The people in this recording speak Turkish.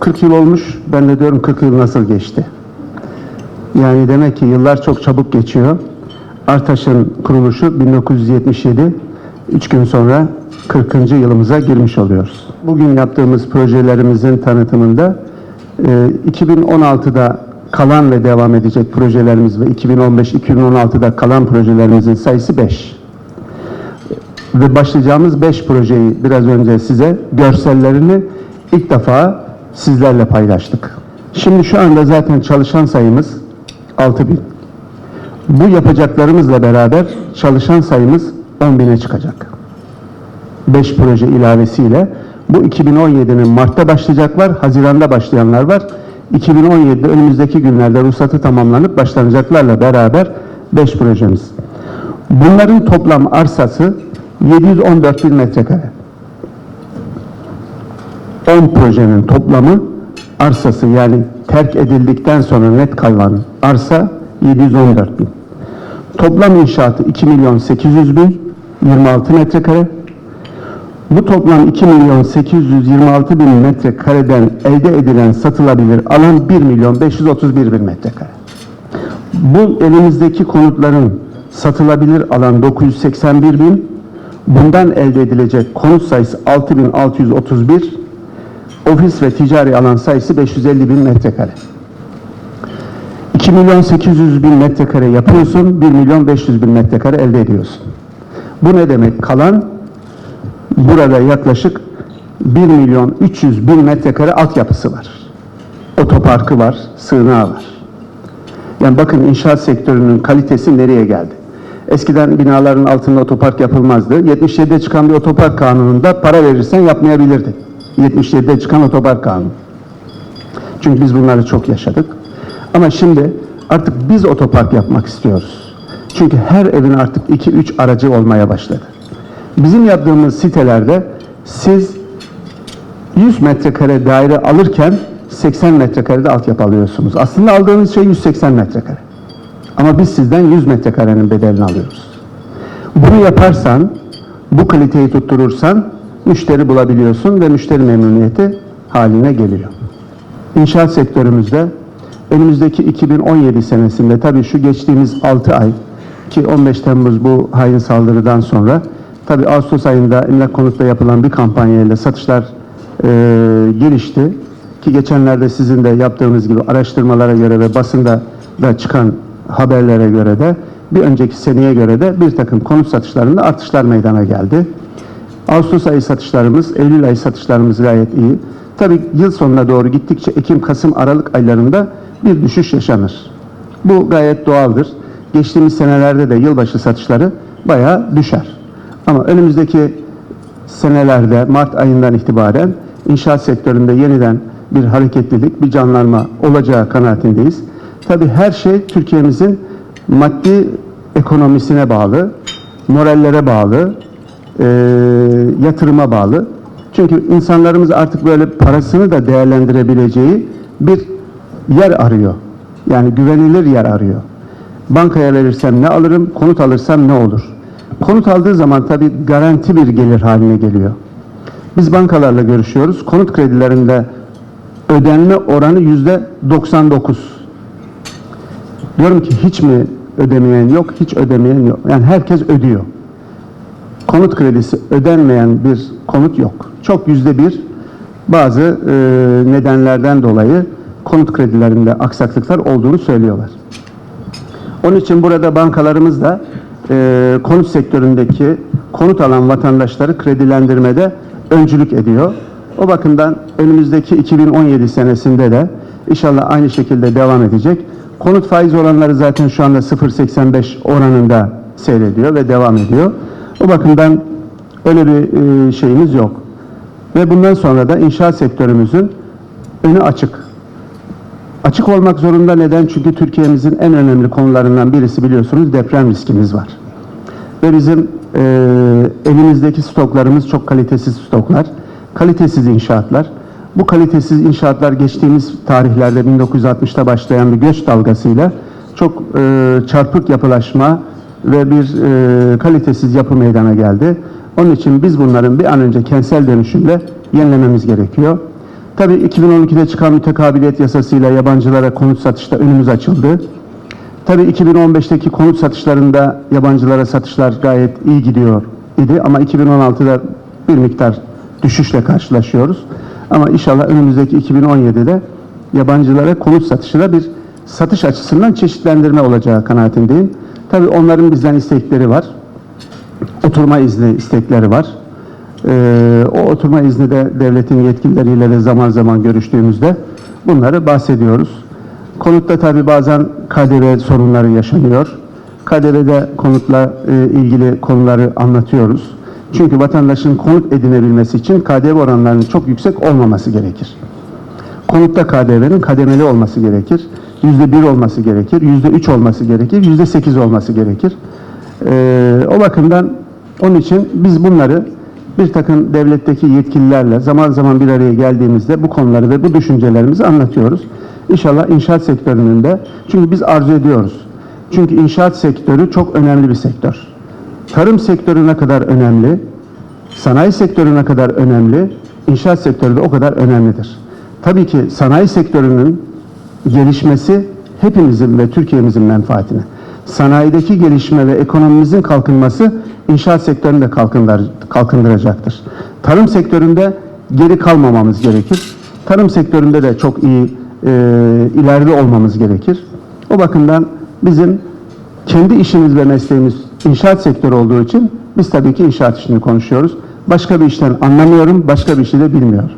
40 yıl olmuş. Ben de diyorum 40 yıl nasıl geçti? Yani demek ki yıllar çok çabuk geçiyor. Artaş'ın kuruluşu 1977. 3 gün sonra 40. yılımıza girmiş oluyoruz. Bugün yaptığımız projelerimizin tanıtımında e, 2016'da kalan ve devam edecek projelerimiz ve 2015-2016'da kalan projelerimizin sayısı 5. Ve başlayacağımız 5 projeyi biraz önce size görsellerini ilk defa sizlerle paylaştık. Şimdi şu anda zaten çalışan sayımız 6000. Bu yapacaklarımızla beraber çalışan sayımız 10.000'e çıkacak. 5 proje ilavesiyle bu 2017'nin Mart'ta başlayacaklar, Haziran'da başlayanlar var. 2017'de önümüzdeki günlerde ruhsatı tamamlanıp başlanacaklarla beraber 5 projemiz. Bunların toplam arsası 714 bin metrekare. 10 projenin toplamı arsası yani terk edildikten sonra net kalan arsa 714 bin. Toplam inşaatı 2 milyon 800 bin 26 metrekare. Bu toplam 2 milyon 826 bin metrekareden elde edilen satılabilir alan 1 milyon 531 bin metrekare. Bu elimizdeki konutların satılabilir alan 981 bin, bundan elde edilecek konut sayısı 6631, ofis ve ticari alan sayısı 550 bin metrekare. 2 milyon 800 bin metrekare yapıyorsun, 1 milyon 500 bin metrekare elde ediyorsun. Bu ne demek? Kalan burada yaklaşık 1 milyon 300 bin metrekare altyapısı var. Otoparkı var, sığınağı var. Yani bakın inşaat sektörünün kalitesi nereye geldi? Eskiden binaların altında otopark yapılmazdı. 77'de çıkan bir otopark kanununda para verirsen yapmayabilirdin. 77'de çıkan otopark kanunu. Çünkü biz bunları çok yaşadık. Ama şimdi artık biz otopark yapmak istiyoruz. Çünkü her evin artık 2-3 aracı olmaya başladı. Bizim yaptığımız sitelerde siz 100 metrekare daire alırken 80 metrekarede altyapı alıyorsunuz. Aslında aldığınız şey 180 metrekare. Ama biz sizden 100 metrekarenin bedelini alıyoruz. Bunu yaparsan, bu kaliteyi tutturursan müşteri bulabiliyorsun ve müşteri memnuniyeti haline geliyor. İnşaat sektörümüzde önümüzdeki 2017 senesinde tabii şu geçtiğimiz 6 ay ki 15 Temmuz bu hain saldırıdan sonra tabii Ağustos ayında emlak konutta yapılan bir kampanyayla satışlar e, gelişti ki geçenlerde sizin de yaptığınız gibi araştırmalara göre ve basında da çıkan haberlere göre de bir önceki seneye göre de bir takım konut satışlarında artışlar meydana geldi. Ağustos ayı satışlarımız, Eylül ayı satışlarımız gayet iyi. Tabii yıl sonuna doğru gittikçe Ekim, Kasım, Aralık aylarında bir düşüş yaşanır. Bu gayet doğaldır. Geçtiğimiz senelerde de yılbaşı satışları bayağı düşer. Ama önümüzdeki senelerde Mart ayından itibaren inşaat sektöründe yeniden bir hareketlilik, bir canlanma olacağı kanaatindeyiz. Tabii her şey Türkiye'mizin maddi ekonomisine bağlı, morallere bağlı, e, yatırıma bağlı. Çünkü insanlarımız artık böyle parasını da değerlendirebileceği bir yer arıyor. Yani güvenilir yer arıyor. Bankaya verirsem ne alırım, konut alırsam ne olur? Konut aldığı zaman tabii garanti bir gelir haline geliyor. Biz bankalarla görüşüyoruz. Konut kredilerinde ödenme oranı yüzde 99. Diyorum ki hiç mi ödemeyen yok, hiç ödemeyen yok. Yani herkes ödüyor. Konut kredisi ödenmeyen bir konut yok. Çok yüzde bir bazı e, nedenlerden dolayı konut kredilerinde aksaklıklar olduğunu söylüyorlar. Onun için burada bankalarımız da e, konut sektöründeki konut alan vatandaşları kredilendirmede öncülük ediyor. O bakımdan önümüzdeki 2017 senesinde de inşallah aynı şekilde devam edecek. Konut faiz oranları zaten şu anda 0.85 oranında seyrediyor ve devam ediyor. O bakımdan öyle bir e, şeyimiz yok. Ve bundan sonra da inşaat sektörümüzün önü açık. Açık olmak zorunda neden? Çünkü Türkiye'mizin en önemli konularından birisi biliyorsunuz deprem riskimiz var. Ve bizim e, elimizdeki stoklarımız çok kalitesiz stoklar. Kalitesiz inşaatlar. Bu kalitesiz inşaatlar geçtiğimiz tarihlerde 1960'ta başlayan bir göç dalgasıyla çok e, çarpık yapılaşma ve bir e, kalitesiz yapı meydana geldi. Onun için biz bunların bir an önce kentsel dönüşümle yenilememiz gerekiyor. Tabii 2012'de çıkan mütekabiliyet yasasıyla yabancılara konut satışta önümüz açıldı. Tabii 2015'teki konut satışlarında yabancılara satışlar gayet iyi gidiyor idi ama 2016'da bir miktar düşüşle karşılaşıyoruz. Ama inşallah önümüzdeki 2017'de yabancılara konut satışında bir satış açısından çeşitlendirme olacağı kanaatindeyim. Tabii onların bizden istekleri var. Oturma izni istekleri var. Ee, o oturma izni de devletin yetkilileriyle de zaman zaman görüştüğümüzde bunları bahsediyoruz. Konutta tabii bazen KDV sorunları yaşanıyor. KDV'de konutla e, ilgili konuları anlatıyoruz. Çünkü vatandaşın konut edinebilmesi için KDV oranlarının çok yüksek olmaması gerekir. Konutta KDV'nin kademeli olması gerekir. Yüzde bir olması gerekir, yüzde üç olması gerekir, yüzde sekiz olması gerekir. Ee, o bakımdan onun için biz bunları bir takım devletteki yetkililerle zaman zaman bir araya geldiğimizde bu konuları ve bu düşüncelerimizi anlatıyoruz. İnşallah inşaat sektörünün de çünkü biz arzu ediyoruz. Çünkü inşaat sektörü çok önemli bir sektör. Tarım sektörü ne kadar önemli, sanayi sektörü ne kadar önemli, inşaat sektörü de o kadar önemlidir. Tabii ki sanayi sektörünün gelişmesi hepimizin ve Türkiye'mizin menfaatine. Sanayideki gelişme ve ekonomimizin kalkınması inşaat sektörünü de kalkındır, kalkındıracaktır. Tarım sektöründe geri kalmamamız gerekir. Tarım sektöründe de çok iyi e, ileride olmamız gerekir. O bakımdan bizim kendi işimiz ve mesleğimiz inşaat sektörü olduğu için biz tabii ki inşaat işini konuşuyoruz. Başka bir işten anlamıyorum, başka bir şey de bilmiyorum.